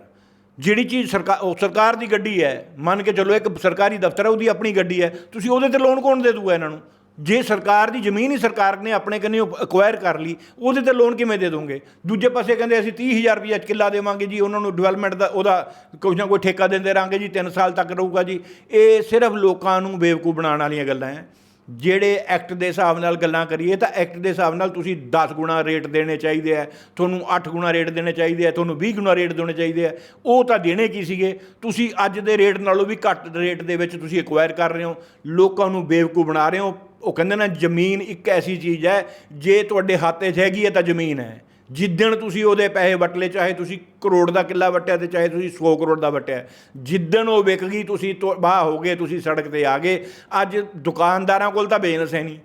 ਜਿਹੜੀ ਚੀਜ਼ ਸਰਕਾਰ ਉਹ ਸਰਕਾਰ ਦੀ ਗੱਡੀ ਹੈ, ਮੰਨ ਕੇ ਚੱਲੋ ਇੱਕ ਸਰਕਾਰੀ ਦਫ਼ਤਰ ਹੈ, ਉਹਦੀ ਆਪਣੀ ਗੱਡੀ ਹੈ, ਤੁਸੀਂ ਉਹਦੇ ਤੇ ਲੋਨ ਕੌਣ ਦੇ ਦੂਗਾ ਇਹਨਾਂ ਨੂੰ? ਜੇ ਸਰਕਾਰ ਦੀ ਜ਼ਮੀਨ ਹੀ ਸਰਕਾਰ ਨੇ ਆਪਣੇ ਕੰਨੇ ਅਕਵਾਇਰ ਕਰ ਲਈ, ਉਹਦੇ ਤੇ ਲੋਨ ਕਿਵੇਂ ਦੇ ਦੋਗੇ? ਦੂਜੇ ਪਾਸੇ ਕਹਿੰਦੇ ਅਸੀਂ 30000 ਰੁਪਏ ਕਿੱਲਾ ਦੇਵਾਂਗੇ ਜੀ, ਉਹਨਾਂ ਨੂੰ ਡਿਵੈਲਪਮੈਂਟ ਦਾ ਉਹਦਾ ਕੁਝ ਨਾ ਕੋਈ ਠੇਕਾ ਦਿੰਦੇ ਰਾਂਗੇ ਜੀ 3 ਸਾਲ ਤੱਕ ਰਹੂਗਾ ਜੀ। ਇਹ ਸਿਰਫ ਲੋਕਾਂ ਨੂੰ ਬੇਵਕੂਫ ਬਣਾਉਣ ਵਾਲੀਆਂ ਗੱਲਾਂ ਹੈ ਜਿਹੜੇ ਐਕਟ ਦੇ ਹਿਸਾਬ ਨਾਲ ਗੱਲਾਂ ਕਰੀਏ ਤਾਂ ਐਕਟ ਦੇ ਹਿਸਾਬ ਨਾਲ ਤੁਸੀਂ 10 ਗੁਣਾ ਰੇਟ ਦੇਣੇ ਚਾਹੀਦੇ ਆ ਤੁਹਾਨੂੰ 8 ਗੁਣਾ ਰੇਟ ਦੇਣੇ ਚਾਹੀਦੇ ਆ ਤੁਹਾਨੂੰ 20 ਗੁਣਾ ਰੇਟ ਦੇਣੇ ਚਾਹੀਦੇ ਆ ਉਹ ਤਾਂ ਦੇਣੇ ਕੀ ਸੀਗੇ? ਤੁਸੀਂ ਅੱਜ ਦੇ ਰੇਟ ਨਾਲੋਂ ਵੀ ਘੱਟ ਰੇਟ ਦੇ ਵਿੱਚ ਤੁਸੀਂ ਐਕਵਾਇਰ ਕਰ ਰਹੇ ਹੋ। ਲੋਕਾਂ ਨੂੰ ਬੇਵਕੂਫ ਬਣਾ ਰਹੇ ਹੋ। ਉਹ ਕਹਿੰਦੇ ਨਾ ਜ਼ਮੀਨ ਇੱਕ ਐਸੀ ਚੀਜ਼ ਹੈ, ਜੇ ਤੁਹਾਡੇ ਹੱਥ 'ਚ ਹੈਗੀ ਹੈ ਤਾਂ ਜ਼ਮੀਨ ਹੈ। ਜਿੱਦਣ ਤੁਸੀਂ ਉਹਦੇ ਪੈਸੇ ਵਟਲੇ ਚਾਹੇ ਤੁਸੀਂ ਕਰੋੜ ਦਾ ਕਿੱਲਾ ਵਟਿਆ ਤੇ ਚਾਹੇ ਤੁਸੀਂ 100 ਕਰੋੜ ਦਾ ਵਟਿਆ ਜਿੱਦਣ ਉਹ ਵਿਕ ਗਈ, ਤੁਸੀਂ ਤੋਂ ਬਾਹ ਹੋ ਗਏ, ਤੁਸੀਂ ਸੜਕ ਤੇ ਆ ਗਏ। ਅੱਜ ਦੁਕਾਨਦਾਰਾਂ ਕੋਲ ਤਾਂ ਬਿਜ਼ਨਸ ਹੈ ਨਹੀਂ।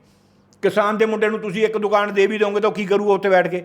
ਕਿਸਾਨ ਦੇ ਮੁੰਡੇ ਨੂੰ ਤੁਸੀਂ ਇੱਕ ਦੁਕਾਨ ਦੇ ਵੀ ਦੋਗੇ ਤਾਂ ਉਹ ਕੀ ਕਰੂਗਾ ਉੱਥੇ ਬੈਠ ਕੇ?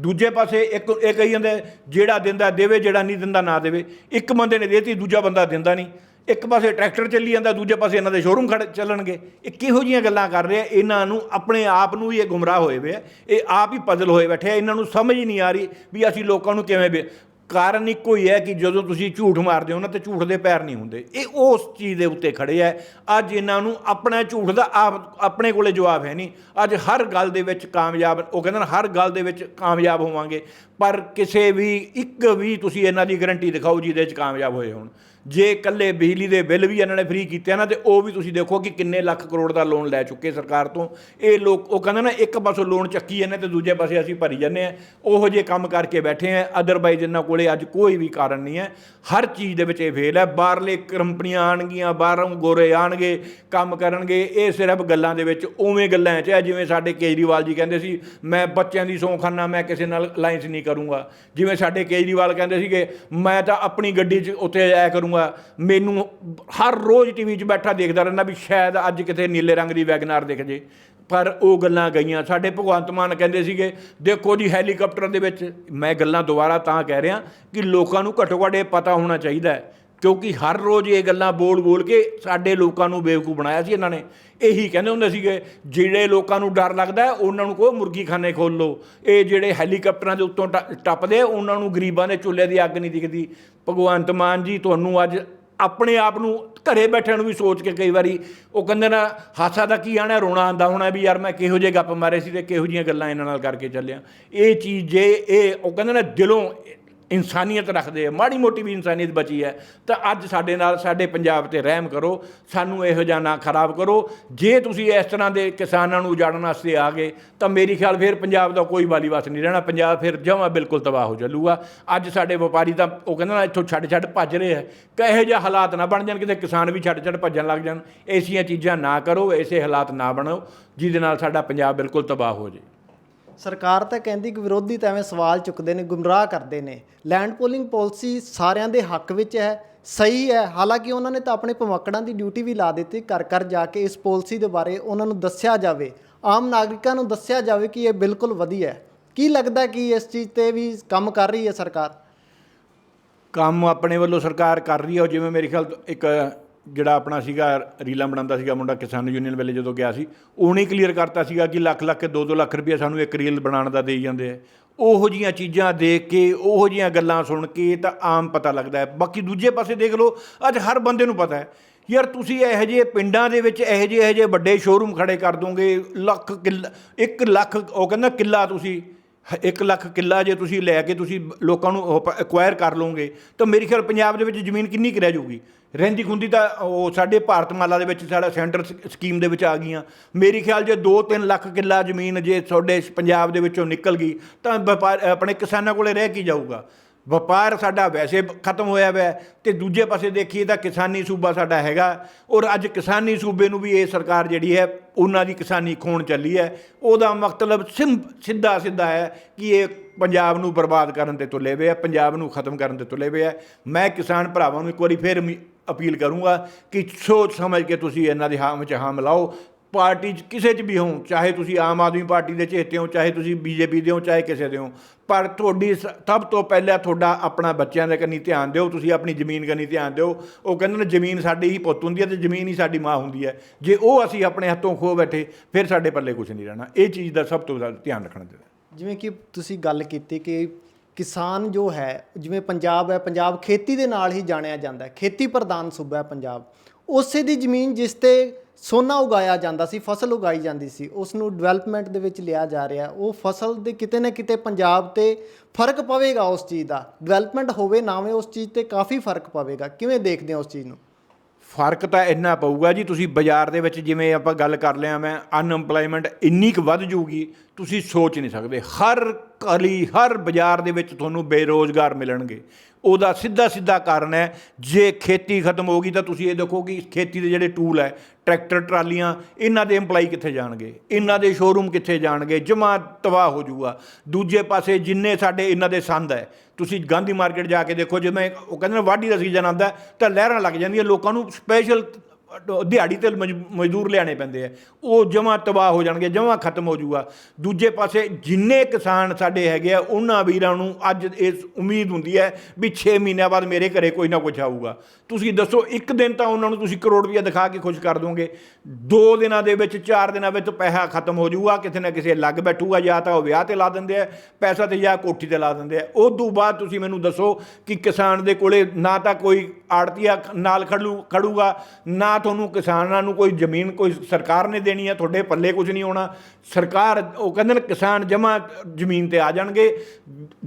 ਦੂਜੇ ਪਾਸੇ ਇੱਕ, ਇਹ ਕਹੀ ਜਾਂਦਾ ਜਿਹੜਾ ਦਿੰਦਾ ਦੇਵੇ, ਜਿਹੜਾ ਨਹੀਂ ਦਿੰਦਾ ਨਾ ਦੇਵੇ। ਇੱਕ ਬੰਦੇ ਨੇ ਦੇਤੀ, ਦੂਜਾ ਬੰਦਾ ਦਿੰਦਾ ਨਹੀਂ। ਇੱਕ ਪਾਸੇ ਟਰੈਕਟਰ ਚੱਲੀ ਜਾਂਦਾ, ਦੂਜੇ ਪਾਸੇ ਇਹਨਾਂ ਦੇ ਸ਼ੋਰੂਮ ਖੜ, ਚੱਲਣਗੇ। ਇਹ ਕਿਹੋ ਜੀਆਂ ਗੱਲਾਂ ਕਰ ਰਹੇ? ਆ ਇਹਨਾਂ ਨੂੰ ਆਪਣੇ ਆਪ ਨੂੰ ਹੀ ਇਹ ਗੁੰਮਰਾਹ ਹੋਏ ਵੇ ਆ। ਇਹ ਆਪ ਹੀ ਪਜ਼ਲ ਹੋਏ ਬੈਠੇ ਆ। ਇਹਨਾਂ ਨੂੰ ਸਮਝ ਹੀ ਨਹੀਂ ਆ ਰਹੀ ਵੀ ਅਸੀਂ ਲੋਕਾਂ ਨੂੰ ਕਿਵੇਂ ਬੇ- ਕਾਰਨ ਇੱਕੋ ਹੀ ਹੈ ਕਿ ਜਦੋਂ ਤੁਸੀਂ ਝੂਠ ਮਾਰਦੇ ਹੋ ਨਾ, ਤੇ ਝੂਠ ਦੇ ਪੈਰ ਨਹੀਂ ਹੁੰਦੇ। ਇਹ ਉਸ ਚੀਜ਼ ਦੇ ਉੱਤੇ ਖੜੇ ਆ। ਅੱਜ ਇਹਨਾਂ ਨੂੰ ਆਪਣਾ ਝੂਠ ਦਾ ਆਪ, ਆਪਣੇ ਕੋਲੇ ਜਵਾਬ ਹੈ ਨਹੀਂ। ਅੱਜ ਹਰ ਗੱਲ ਦੇ ਵਿੱਚ ਕਾਮਯਾਬ, ਉਹ ਕਹਿੰਦੇ ਨੇ ਹਰ ਗੱਲ ਦੇ ਵਿੱਚ ਕਾਮਯਾਬ ਹੋਵਾਂਗੇ। ਪਰ ਕਿਸੇ ਵੀ, ਇੱਕ ਵੀ ਤੁਸੀਂ ਇਹਨਾਂ ਦੀ ਗਾਰੰਟੀ ਦਿਖਾਓ ਜਿਹਦੇ 'ਚ ਕਾਮਯਾਬ ਹੋਏ ਹੋਣ। ਜੇ ਇਕੱਲੇ ਬਿਜਲੀ ਦੇ ਬਿੱਲ ਵੀ ਇਹਨਾਂ ਨੇ ਫ੍ਰੀ ਕੀਤੇ ਆ ਨਾ, ਤੇ ਉਹ ਵੀ ਤੁਸੀਂ ਦੇਖੋ ਕਿ ਕਿੰਨੇ ਲੱਖ ਕਰੋੜ ਦਾ ਲੋਨ ਲੈ ਚੁੱਕੇ ਸਰਕਾਰ ਤੋਂ। ਇਹ ਲੋਕ, ਉਹ ਕਹਿੰਦੇ ਨਾ, ਇੱਕ ਪਾਸੋਂ ਲੋਨ ਚੱਕੀ ਜਾਂਦੇ ਤੇ ਦੂਜੇ ਪਾਸੇ ਅਸੀਂ ਭਰੀ ਜਾਂਦੇ ਆ। ਉਹੋ ਜਿਹੇ ਕੰਮ ਕਰਕੇ ਬੈਠੇ ਆ। ਅਦਰਵਾਈਜ਼ ਇਹਨਾਂ ਕੋਲੇ ਅੱਜ ਕੋਈ ਵੀ ਕਾਰਨ ਨਹੀਂ ਹੈ। ਹਰ ਚੀਜ਼ ਦੇ ਵਿੱਚ ਇਹ ਫੇਲ ਹੈ। ਬਾਹਰਲੇ ਕੰਪਨੀਆਂ ਆਣਗੀਆਂ ਬਾਹਰੋਂ ਗੋਰੇ ਆਣਗੇ ਕੰਮ ਕਰਨਗੇ। ਇਹ ਸਿਰਫ ਗੱਲਾਂ ਦੇ ਵਿੱਚ ਉਵੇਂ ਗੱਲਾਂ 'ਚ ਹੈ, ਜਿਵੇਂ ਸਾਡੇ ਕੇਜਰੀਵਾਲ ਜੀ ਕਹਿੰਦੇ ਸੀ, ਮੈਂ ਬੱਚਿਆਂ ਦੀ ਸੌਂ ਖਾਨਾ ਮੈਂ ਕਿਸੇ ਨਾਲ ਅਲਾਈਅੰਸ ਨਹੀਂ ਕਰੂੰਗਾ। ਜਿਵੇਂ ਸਾਡੇ ਕੇਜਰੀਵਾਲ ਕਹਿੰਦੇ ਸੀਗੇ, ਮੈਂ ਤਾਂ ਆਪਣੀ ਗੱਡੀ 'ਚ ਉੱਥੇ ਜਾਇਆ ਕਰੂੰਗਾ ਦੂੰਗਾ ਮੈਨੂੰ ਹਰ ਰੋਜ਼ ਟੀਵੀ 'ਚ ਬੈਠਾ ਦੇਖਦਾ ਰਹਿੰਦਾ ਵੀ ਸ਼ਾਇਦ ਅੱਜ ਕਿਤੇ ਨੀਲੇ ਰੰਗ ਦੀ ਵੈਗਨਾਰ ਦਿਖ ਜੇ। ਪਰ ਉਹ ਗੱਲਾਂ ਗਈਆਂ, ਸਾਡੇ ਭਗਵੰਤ ਮਾਨ ਕਹਿੰਦੇ ਸੀਗੇ, ਦੇਖੋ ਜੀ ਹੈਲੀਕਾਪਟਰ ਦੇ ਵਿੱਚ, ਮੈਂ ਗੱਲਾਂ ਦੁਬਾਰਾ ਤਾਂ ਕਹਿ ਰਿਹਾ ਕਿ ਲੋਕਾਂ ਨੂੰ ਘੱਟੋ ਘੱਟ ਇਹ ਪਤਾ ਹੋਣਾ ਚਾਹੀਦਾ ਹੈ ਕਿਉਂਕਿ ਹਰ ਰੋਜ਼ ਇਹ ਗੱਲਾਂ ਬੋਲ ਬੋਲ ਕੇ ਸਾਡੇ ਲੋਕਾਂ ਨੂੰ ਬੇਵਕੂਫ ਬਣਾਇਆ ਸੀ ਇਹਨਾਂ ਨੇ। ਇਹੀ ਕਹਿੰਦੇ ਹੁੰਦੇ ਸੀਗੇ, ਜਿਹੜੇ ਲੋਕਾਂ ਨੂੰ ਡਰ ਲੱਗਦਾ ਉਹਨਾਂ ਨੂੰ ਕਹੋ ਮੁਰਗੀਖਾਨੇ ਖੋਲ ਲਓ। ਇਹ ਜਿਹੜੇ ਹੈਲੀਕਾਪਟਰਾਂ ਦੇ ਉੱਤੋਂ ਟ- ਟੱਪਦੇ ਉਹਨਾਂ ਨੂੰ ਗਰੀਬਾਂ ਦੇ ਚੁੱਲ੍ਹੇ ਦੀ ਅੱਗ ਨਹੀਂ ਦਿਖਦੀ। ਭਗਵੰਤ ਮਾਨ ਜੀ ਤੁਹਾਨੂੰ ਅੱਜ ਆਪਣੇ ਆਪ ਨੂੰ ਘਰੇ ਬੈਠਿਆਂ ਨੂੰ ਵੀ ਸੋਚ ਕੇ ਕਈ ਵਾਰੀ ਉਹ ਕਹਿੰਦੇ ਨਾ, ਹਾਸਾ ਦਾ ਕੀ ਆਣਾ ਰੋਣਾ ਆਂਦਾ ਹੋਣਾ ਵੀ ਯਾਰ ਮੈਂ ਕਿਹੋ ਜਿਹੇ ਗੱਪ ਮਾਰੇ ਸੀ ਤੇ ਕਿਹੋ ਜਿਹੀਆਂ ਗੱਲਾਂ ਇਹਨਾਂ ਨਾਲ ਕਰਕੇ ਚੱਲਿਆ ਇਹ ਚੀਜ਼ ਜੇ ਇਹ, ਉਹ ਕਹਿੰਦੇ ਨਾ ਦਿਲੋਂ ਇਨਸਾਨੀਅਤ ਰੱਖਦੇ ਆ, ਮਾੜੀ ਮੋਟੀ ਵੀ ਇਨਸਾਨੀਅਤ ਬਚੀ ਹੈ, ਤਾਂ ਅੱਜ ਸਾਡੇ ਨਾਲ, ਸਾਡੇ ਪੰਜਾਬ ਤੇ ਰਹਿਮ ਕਰੋ, ਸਾਨੂੰ ਇਹੋ ਜਿਹਾ ਨਾ ਖਰਾਬ ਕਰੋ, ਜੇ ਤੁਸੀਂ ਇਸ ਤਰ੍ਹਾਂ ਦੇ ਕਿਸਾਨਾਂ ਨੂੰ ਉਜਾੜਨ ਵਾਸਤੇ ਆ ਗਏ, ਤਾਂ ਮੇਰੀ ਖਿਆਲ ਫਿਰ ਪੰਜਾਬ ਦਾ ਕੋਈ ਵਾਲੀ ਵਾਸ ਨਹੀਂ ਰਹਿਣਾ, ਪੰਜਾਬ ਫਿਰ ਜਮਾਂ ਬਿਲਕੁਲ ਤਬਾਹ ਹੋ ਚੱਲੂਗਾ ਅੱਜ ਸਾਡੇ ਵਪਾਰੀ ਤਾਂ ਉਹ ਕਹਿੰਦੇ ਨਾ, ਇੱਥੋਂ ਛੱਡ ਛੱਡ ਭੱਜ ਰਹੇ ਆ, ਕਹੇ ਜਿਹਾ ਹਾਲਾਤ ਨਾ ਬਣ ਜਾਣ, ਕਿਤੇ ਕਿਸਾਨ ਵੀ ਛੱਡ ਛੱਡ ਭੱਜਣ ਲੱਗ ਜਾਣ, ਐਸੀਆਂ ਚੀਜ਼ਾਂ ਨਾ ਕਰੋ, ਐਸੇ ਹਾਲਾਤ ਨਾ ਬਣਾਓ ਜਿਹਦੇ ਨਾਲ ਸਾਡਾ ਪੰਜਾਬ ਬਿਲਕੁਲ ਤਬਾਹ ਹੋ ਜਾਏ। ਸਰਕਾਰ ਤਾਂ ਕਹਿੰਦੀ ਕਿ ਵਿਰੋਧੀ ਤਾਂ ਐਵੇਂ ਸਵਾਲ ਚੁੱਕਦੇ ਨੇ, ਗੁੰਮਰਾਹ ਕਰਦੇ ਨੇ। ਲੈਂਡ ਪੋਲਿੰਗ ਪਾਲਿਸੀ ਸਾਰਿਆਂ ਦੇ ਹੱਕ ਵਿੱਚ ਹੈ, ਸਹੀ ਹੈ। ਹਾਲਾਂਕਿ ਉਹਨਾਂ ਨੇ ਤਾਂ ਆਪਣੇ ਭਮਕੜਾਂ ਦੀ ਡਿਊਟੀ ਵੀ ਲਾ ਦਿੱਤੀ, ਘਰ ਘਰ ਜਾ ਕੇ ਇਸ ਪਾਲਿਸੀ ਦੇ ਬਾਰੇ ਉਹਨਾਂ ਨੂੰ ਦੱਸਿਆ ਜਾਵੇ। ਆਮ ਨਾਗਰਿਕਾਂ ਨੂੰ ਦੱਸਿਆ ਜਾਵੇ ਕਿ ਇਹ ਬਿਲਕੁਲ ਵਧੀਆ ਹੈ। ਕੀ ਲੱਗਦਾ ਕਿ ਇਸ ਚੀਜ਼ ਤੇ ਵੀ ਕੰਮ ਕਰ ਰਹੀ ਹੈ ਸਰਕਾਰ? ਕੰਮ ਆਪਣੇ ਵੱਲੋਂ ਸਰਕਾਰ ਕਰ ਰਹੀ ਹੈ, ਉਹ ਜਿਵੇਂ ਮੇਰੇ ਖਿਆਲ ਤੋਂ ਇੱਕ ਜਿਹੜਾ ਆਪਣਾ ਸੀਗਾ, ਰੀਲਾਂ ਬਣਾਉਂਦਾ ਸੀਗਾ ਮੁੰਡਾ ਕਿਸਾਨ ਯੂਨੀਅਨ ਵੇਲੇ ਜਦੋਂ ਗਿਆ ਸੀ, ਉਹਨੇ ਕਲੀਅਰ ਕਰਤਾ ਸੀਗਾ ਕਿ ਲੱਖ ਲੱਖ 2-2 ਲੱਖ ਰੁਪਏ ਸਾਨੂੰ ਇੱਕ ਰੀਲ ਬਣਾਉਣ ਦਾ ਦੇਈ ਜਾਂਦੇ ਆ। ਉਹੋ ਜੀਆਂ ਚੀਜ਼ਾਂ ਦੇਖ ਕੇ, ਉਹੋ ਜੀਆਂ ਗੱਲਾਂ ਸੁਣ ਕੇ ਤਾਂ ਆਮ ਪਤਾ ਲੱਗਦਾ ਹੈ। ਬਾਕੀ ਦੂਜੇ ਪਾਸੇ ਦੇਖ ਲਓ, ਅੱਜ ਹਰ ਬੰਦੇ ਨੂੰ ਪਤਾ ਹੈ, ਯਾਰ ਤੁਸੀਂ ਇਹੋ ਜਿਹੇ ਪਿੰਡਾਂ ਦੇ ਵਿੱਚ ਇਹੋ ਜਿਹੇ ਇਹੋ ਜਿਹੇ ਵੱਡੇ ਸ਼ੋਰੂਮ ਖੜੇ ਕਰ ਦੋਗੇ, ਲੱਖ ਕਿੱਲਾ 1 ਲੱਖ, ਉਹ ਕਹਿੰਦਾ ਕਿੱਲਾ ਤੁਸੀਂ 1 ਲੱਖ ਕਿੱਲਾ ਜੇ ਤੁਸੀਂ ਲੈ ਕੇ ਤੁਸੀਂ ਲੋਕਾਂ ਨੂੰ ਐਕਵਾਇਰ ਕਰ ਲਓਗੇ, ਤਾਂ ਮੇਰੀ ਖਿਆਲ ਪੰਜਾਬ ਦੇ ਵਿੱਚ ਜ਼ਮੀਨ ਕਿੰਨੀ ਕੁ ਰਹਿ ਜਾਊਗੀ? ਰਹਿੰਦੀ ਖੁੰਦੀ ਤਾਂ ਉਹ ਸਾਡੇ ਭਾਰਤ ਮਾਲਾ ਦੇ ਵਿੱਚ ਸਾਡਾ ਸੈਂਟਰ ਸ- ਸਕੀਮ ਦੇ ਵਿੱਚ ਆ ਗਈਆਂ। ਮੇਰੀ ਖਿਆਲ ਜੇ 2-3 ਲੱਖ ਕਿੱਲਾ ਜ਼ਮੀਨ ਜੇ ਤੁਹਾਡੇ ਪੰਜਾਬ ਦੇ ਵਿੱਚੋਂ ਨਿਕਲ ਗਈ, ਤਾਂ ਵਪਾਰ, ਆਪਣੇ ਕਿਸਾਨਾਂ ਕੋਲੇ ਰਹਿ ਕੀ ਜਾਊਗਾ? ਵਪਾਰ ਸਾਡਾ ਵੈਸੇ ਖਤਮ ਹੋਇਆ ਹੋਇਆ ਹੈ ਤੇ ਦੂਜੇ ਪਾਸੇ ਦੇਖੀਏ ਤਾਂ ਕਿਸਾਨੀ ਸੂਬਾ ਸਾਡਾ ਹੈਗਾ, ਔਰ ਅੱਜ ਕਿਸਾਨੀ ਸੂਬੇ ਨੂੰ ਵੀ ਇਹ ਸਰਕਾਰ ਜਿਹੜੀ ਹੈ, ਉਹਨਾਂ ਦੀ ਕਿਸਾਨੀ ਖੋਣ ਚੱਲੀ ਹੈ। ਉਹਦਾ ਮਤਲਬ ਸਿੰ- ਸਿੱਧਾ ਸਿੱਧਾ ਹੈ ਕਿ ਇਹ ਪੰਜਾਬ ਨੂੰ ਬਰਬਾਦ ਕਰਨ ਤੇ ਤੁਲੇ ਹੋਏ ਆ, ਪੰਜਾਬ ਨੂੰ ਖਤਮ ਕਰਨ ਤੇ ਤੁਲੇ ਹੋਏ ਆ। ਮੈਂ ਕਿਸਾਨ ਭਰਾਵਾਂ ਨੂੰ ਇੱਕ ਵਾਰੀ ਫੇਰ ਅਪੀਲ ਕਰੂੰਗਾ ਕਿ ਸੋਚ ਸਮਝ ਕੇ ਤੁਸੀਂ ਇਹਨਾਂ ਦੇ ਹਾਂ ਵਿੱਚ ਹਾਂ ਮਿਲਾਓ ਪਾਰਟੀ 'ਚ ਕਿਸੇ 'ਚ ਵੀ ਹੋ ਚਾਹੇ ਤੁਸੀਂ ਆਮ ਆਦਮੀ ਪਾਰਟੀ ਦੇ ਚੇਤੇ ਹੋ ਚਾਹੇ ਤੁਸੀਂ ਬੀਜੇਪੀ ਦੇ ਹੋ ਚਾਹੇ ਕਿਸੇ ਦੇ ਹੋ ਪਰ ਤੁਹਾਡੀ ਸ- ਸਭ ਤੋਂ ਪਹਿਲਾਂ ਤੁਹਾਡਾ ਆਪਣਾ ਬੱਚਿਆਂ ਦੇ ਕੰਨੀ ਧਿਆਨ ਦਿਓ, ਤੁਸੀਂ ਆਪਣੀ ਜ਼ਮੀਨ ਕੰਨੀ ਧਿਆਨ ਦਿਓ। ਉਹ ਕਹਿੰਦੇ ਨੇ ਜ਼ਮੀਨ ਸਾਡੀ ਹੀ ਪੁੱਤ ਹੁੰਦੀ ਹੈ ਤੇ ਜ਼ਮੀਨ ਹੀ ਸਾਡੀ ਮਾਂ ਹੁੰਦੀ ਹੈ। ਜੇ ਉਹ ਅਸੀਂ ਆਪਣੇ ਹੱਥੋਂ ਖੋ ਬੈਠੇ, ਫਿਰ ਸਾਡੇ ਪੱਲੇ ਕੁਝ ਨਹੀਂ ਰਹਿਣਾ। ਇਹ ਚੀਜ਼ ਦਾ ਸਭ ਤੋਂ ਜ਼ਿਆਦਾ ਧਿਆਨ ਰੱਖਣਾ ਚਾਹੀਦਾ। ਜਿਵੇਂ ਕਿ ਤੁਸੀਂ ਗੱਲ ਕੀਤੀ ਕਿ ਕਿਸਾਨ ਜੋ ਹੈ, ਜਿਵੇਂ ਪੰਜਾਬ ਹੈ, ਪੰਜਾਬ ਖੇਤੀ ਦੇ ਨਾਲ ਹੀ ਜਾਣਿਆ ਜਾਂਦਾ ਹੈ। ਖੇਤੀ ਪ੍ਰਧਾਨ ਸੂਬਾ ਹੈ ਪੰਜਾਬ। ਉਸੇ ਦੀ ਜ਼ਮੀਨ ਜਿਸ ਤੇ ਸੋਨਾ ਉਗਾਇਆ ਜਾਂਦਾ ਸੀ, ਫਸਲ ਉਗਾਈ ਜਾਂਦੀ ਸੀ ਉਸ ਨੂੰ ਡਿਵੈਲਪਮੈਂਟ ਦੇ ਵਿੱਚ ਲਿਆ ਜਾ ਰਿਹਾ। ਉਹ ਫਸਲ ਦੇ ਕਿਤੇ ਨਾ ਕਿਤੇ ਪੰਜਾਬ ਤੇ ਫ਼ਰਕ ਪਵੇਗਾ ਉਸ ਚੀਜ਼ ਦਾ। ਡਿਵੈਲਪਮੈਂਟ ਹੋਵੇ ਨਾ ਹੋਵੇ ਉਸ ਚੀਜ਼ ਤੇ ਕਾਫੀ ਫ਼ਰਕ ਪਵੇਗਾ। ਕਿਵੇਂ ਦੇਖਦੇ ਹੋ ਉਸ ਚੀਜ਼ ਨੂੰ? ਫ਼ਰਕ ਤਾਂ ਇੰਨਾ ਪਊਗਾ ਜੀ, ਤੁਸੀਂ ਬਾਜ਼ਾਰ ਦੇ ਵਿੱਚ ਜਿਵੇਂ ਆਪਾਂ ਗੱਲ ਕਰ ਲਿਆ ਮੈਂ ਅਨਐਮਪਲੋਇਮੈਂਟ ਇੰਨੀ ਕੁ ਵੱਧ ਜੂਗੀ ਤੁਸੀਂ ਸੋਚ ਨਹੀਂ ਸਕਦੇ। ਹਰ ਕਲੀ, ਹਰ ਬਾਜ਼ਾਰ ਦੇ ਵਿੱਚ ਤੁਹਾਨੂੰ ਬੇਰੋਜ਼ਗਾਰ ਮਿਲਣਗੇ। ਉਹਦਾ ਸਿੱਧਾ ਸਿੱਧਾ ਕਾਰਨ ਹੈ, ਜੇ ਖੇਤੀ ਖਤਮ ਹੋ ਗਈ ਤਾਂ ਤੁਸੀਂ ਇਹ ਦੇਖੋ ਕਿ ਖੇਤੀ ਦੇ ਜਿਹੜੇ ਟੂਲ ਹੈ ਟਰੈਕਟਰ ਟਰਾਲੀਆਂ, ਇਹਨਾਂ ਦੇ EMPLOYE ਕਿੱਥੇ ਜਾਣਗੇ? ਇਹਨਾਂ ਦੇ ਸ਼ੋਰੂਮ ਕਿੱਥੇ ਜਾਣਗੇ? ਜਮਾ ਤਬਾਹ ਹੋ ਜਾਊਗਾ। ਦੂਜੇ ਪਾਸੇ ਜਿੰਨੇ ਸਾਡੇ ਇਹਨਾਂ ਦੇ ਸੰਦ ਹੈ, ਤੁਸੀਂ ਗਾਂਧੀ ਮਾਰਕੀਟ ਜਾ ਕੇ ਦੇਖੋ, ਜਿਵੇਂ ਉਹ ਕਹਿੰਦੇ ਨੇ ਵਾਢੀ ਦਾ ਸੀਜ਼ਨ ਆਉਂਦਾ ਤਾਂ ਲਹਿਰਾਂ ਲੱਗ ਜਾਂਦੀਆਂ, ਲੋਕਾਂ ਨੂੰ ਸਪੈਸ਼ਲ ਦਿਹਾੜੀ ਤੇ ਮਜ- ਮਜ਼ਦੂਰ ਲਿਆਣੇ ਪੈਂਦੇ ਆ। ਉਹ ਜਮਾ ਤਬਾਹ ਹੋ ਜਾਣਗੇ, ਜਮਾ ਖਤਮ ਹੋ ਜਾਊਗਾ। ਦੂਜੇ ਪਾਸੇ ਜਿੰਨੇ ਕਿਸਾਨ ਸਾਡੇ ਹੈਗੇ ਆ, ਉਹਨਾਂ ਵੀਰਾਂ ਨੂੰ ਅੱਜ ਇਸ ਉਮੀਦ ਹੁੰਦੀ ਹੈ ਵੀ 6 ਮਹੀਨਿਆਂ ਬਾਅਦ ਮੇਰੇ ਘਰੇ ਕੋਈ ਨਾ ਕੁਝ ਆਊਗਾ। ਤੁਸੀਂ ਦੱਸੋ, ਇੱਕ ਦਿਨ ਤਾਂ ਉਹਨਾਂ ਨੂੰ ਤੁਸੀਂ ਕਰੋੜ ਰੁਪਇਆ ਦਿਖਾ ਕੇ ਖੁਸ਼ ਕਰ ਦੋਗੇ। ਦੋ ਦਿਨਾਂ ਦੇ ਵਿੱਚ, ਚਾਰ ਦਿਨਾਂ ਵਿੱਚ ਪੈਸਾ ਖਤਮ ਹੋ ਜਾਊਗਾ ਕਿਸੇ ਨਾ ਕਿਸੇ ਲੱਗ ਬੈਠੂਗਾ, ਜਾਂ ਤਾਂ ਉਹ ਵਿਆਹ ਤੇ ਲਾ ਦਿੰਦੇ ਆ, ਪੈਸਾ ਤੇ ਜਾਂ ਕੋਠੀ ਤੇ ਲਾ ਦਿੰਦੇ ਆ। ਉਸ ਤੋਂ ਬਾਅਦ ਤੁਸੀਂ ਮੈਨੂੰ ਦੱਸੋ ਕਿ ਕਿਸਾਨ ਦੇ ਕੋਲੇ ਨਾ ਤਾਂ ਕੋਈ ਆੜਤੀਆ ਨਾਲ ਖੜੂ ਖੜੂਗਾ, ਨਾ ਤੁਹਾਨੂੰ ਕਿਸਾਨਾਂ ਨੂੰ ਕੋਈ ਜ਼ਮੀਨ ਕੋਈ ਸਰਕਾਰ ਨੇ ਦੇਣੀ ਹੈ ਤੁਹਾਡੇ ਪੱਲੇ ਕੁਝ ਨਹੀਂ ਆਉਣਾ ਸਰਕਾਰ, ਉਹ ਕਹਿੰਦੇ ਨੇ ਕਿਸਾਨ ਜਮਾ ਜ਼ਮੀਨ ਤੇ ਆ ਜਾਣਗੇ,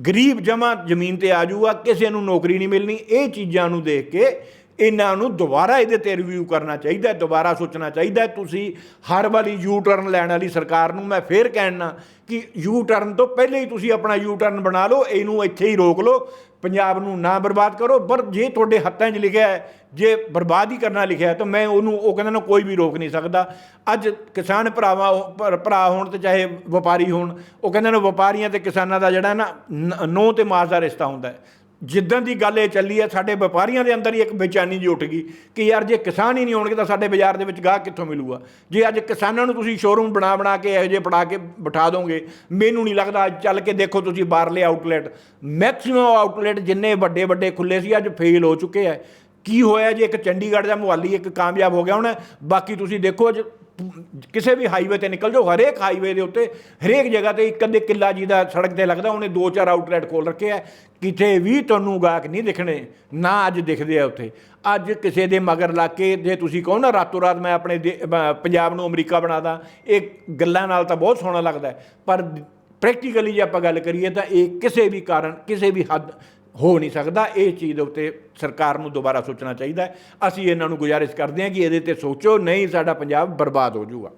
ਗਰੀਬ ਜਮਾ ਜ਼ਮੀਨ ਤੇ ਆ ਜਾਊਗਾ, ਕਿਸੇ ਨੂੰ ਨੌਕਰੀ ਨਹੀਂ ਮਿਲਣੀ। ਇਹ ਚੀਜ਼ਾਂ ਨੂੰ ਦੇਖ ਕੇ ਇਹਨਾਂ ਨੂੰ ਦੁਬਾਰਾ ਇਹਦੇ ਤੇ ਰਿਵਿਊ ਕਰਨਾ ਚਾਹੀਦਾ, ਦੁਬਾਰਾ ਸੋਚਣਾ ਚਾਹੀਦਾ। ਤੁਸੀਂ ਹਰ ਵਾਰੀ ਯੂ ਟਰਨ ਲੈਣ ਵਾਲੀ ਸਰਕਾਰ ਨੂੰ ਮੈਂ ਫੇਰ ਕਹਿਣਾ ਕਿ ਯੂ ਟਰਨ ਤੋਂ ਪਹਿਲੇ ਹੀ ਤੁਸੀਂ ਆਪਣਾ ਯੂ ਟਰਨ ਬਣਾ ਲਓ, ਇਹਨੂੰ ਇੱਥੇ ਹੀ ਰੋਕ ਲਓ। ਪੰਜਾਬ ਨੂੰ ਨਾ ਬਰਬਾਦ ਕਰੋ, ਪਰ ਜੇ ਤੁਹਾਡੇ ਹੱਥਾਂ 'ਚ ਲਿਖਿਆ ਹੈ, ਜੇ ਬਰਬਾਦ ਹੀ ਕਰਨਾ ਲਿਖਿਆ ਤਾਂ ਮੈਂ ਉਹਨੂੰ, ਉਹ ਕਹਿੰਦਾ ਨਾ ਕੋਈ ਵੀ ਰੋਕ ਨਹੀਂ ਸਕਦਾ। ਅੱਜ ਕਿਸਾਨ ਭਰਾਵਾਂ ਭਰਾ ਹੋਣ ਤੇ ਚਾਹੇ ਵਪਾਰੀ ਹੋਣ, ਉਹ ਕਹਿੰਦੇ ਨੇ ਵਪਾਰੀਆਂ ਤੇ ਕਿਸਾਨਾਂ ਦਾ ਜਿਹੜਾ ਨਾ ਨ- ਨਹੁੰ ਤੇ ਮਾਸ ਦਾ ਰਿਸ਼ਤਾ ਹੁੰਦਾ ਜਿੱਦਾਂ ਦੀ ਗੱਲ ਇਹ ਚੱਲੀ ਹੈ, ਸਾਡੇ ਵਪਾਰੀਆਂ ਦੇ ਅੰਦਰ ਹੀ ਇੱਕ ਬੇਚੈਨੀ ਜੀ ਉੱਠ ਗਈ ਕਿ ਯਾਰ ਜੇ ਕਿਸਾਨ ਹੀ ਨਹੀਂ ਹੋਣਗੇ ਤਾਂ ਸਾਡੇ ਬਾਜ਼ਾਰ ਦੇ ਵਿੱਚ ਗਾਹਕ ਕਿੱਥੋਂ ਮਿਲੂਗਾ? ਜੇ ਅੱਜ ਕਿਸਾਨਾਂ ਨੂੰ ਤੁਸੀਂ ਸ਼ੋਰੂਮ ਬਣਾ ਬਣਾ ਕੇ ਇਹੋ ਜਿਹੇ ਬਣਾ ਕੇ ਬਿਠਾ ਦੋਗੇ, ਮੈਨੂੰ ਨਹੀਂ ਲੱਗਦਾ ਅੱਜ ਚੱਲ ਕੇ ਦੇਖੋ ਤੁਸੀਂ ਬਾਹਰਲੇ ਆਊਟਲੈਟ ਮੈਕਸਿਮਮ ਆਊਟਲੈਟ ਜਿੰਨੇ ਵੱਡੇ ਵੱਡੇ ਖੁੱਲੇ ਸੀ, ਅੱਜ ਫੇਲ ਹੋ ਚੁੱਕੇ ਹੈ ਕੀ ਹੋਇਆ ਜੇ ਇੱਕ ਚੰਡੀਗੜ੍ਹ ਦਾ ਮੁਹਾਲੀ ਇੱਕ ਕਾਮਯਾਬ ਹੋ ਗਿਆ ਹੁਣ? ਬਾਕੀ ਤੁਸੀਂ ਦੇਖੋ ਅੱਜ ਕਿਸੇ ਵੀ ਹਾਈਵੇ ਤੇ ਨਿਕਲ ਜਾਓ, ਹਰੇਕ ਹਾਈਵੇ ਦੇ ਉੱਤੇ, ਹਰੇਕ ਜਗ੍ਹਾ ਤੇ ਇੱਕ ਅੱਧੇ ਕਿੱਲਾ ਜੀ ਦਾ ਸੜਕ ਤੇ ਲੱਗਦਾ, ਉਹਨੇ ਦੋ ਚਾਰ ਆਊਟਲੈਟ ਖੋਲ ਰੱਖੇ ਆ। ਕਿਤੇ ਵੀ ਤੁਹਾਨੂੰ ਗਾਹਕ ਨਹੀਂ ਦਿਖਣੇ, ਨਾ ਅੱਜ ਦਿਖਦੇ ਆ ਉੱਥੇ। ਅੱਜ ਕਿਸੇ ਦੇ ਮਗਰ ਲਾ ਕੇ, ਜੇ ਤੁਸੀਂ ਕਹੋ ਨਾ ਰਾਤੋਂ ਰਾਤ ਮੈਂ ਆਪਣੇ ਦੇ- ਬ- ਪੰਜਾਬ ਨੂੰ ਅਮਰੀਕਾ ਬਣਾ ਦਾਂ, ਇਹ ਗੱਲਾਂ ਨਾਲ ਤਾਂ ਬਹੁਤ ਸੋਹਣਾ ਲੱਗਦਾ ਪਰ ਪ੍ਰੈਕਟੀਕਲੀ ਜੇ ਆਪਾਂ ਗੱਲ ਕਰੀਏ ਤਾਂ ਇਹ ਕਿਸੇ ਵੀ ਕਾਰਨ, ਕਿਸੇ ਵੀ ਹੱਦ ਹੋ ਨਹੀਂ ਸਕਦਾ। ਇਹ ਚੀਜ਼ ਦੇ ਉੱਤੇ ਸਰਕਾਰ ਨੂੰ ਦੁਬਾਰਾ ਸੋਚਣਾ ਚਾਹੀਦਾ ਅਸੀਂ ਇਹਨਾਂ ਨੂੰ ਗੁਜ਼ਾਰਿਸ਼ ਕਰਦੇ ਹਾਂ ਕਿ ਇਹਦੇ ਤੇ ਸੋਚੋ, ਨਹੀਂ ਸਾਡਾ ਪੰਜਾਬ ਬਰਬਾਦ ਹੋ ਜਾਊਗਾ।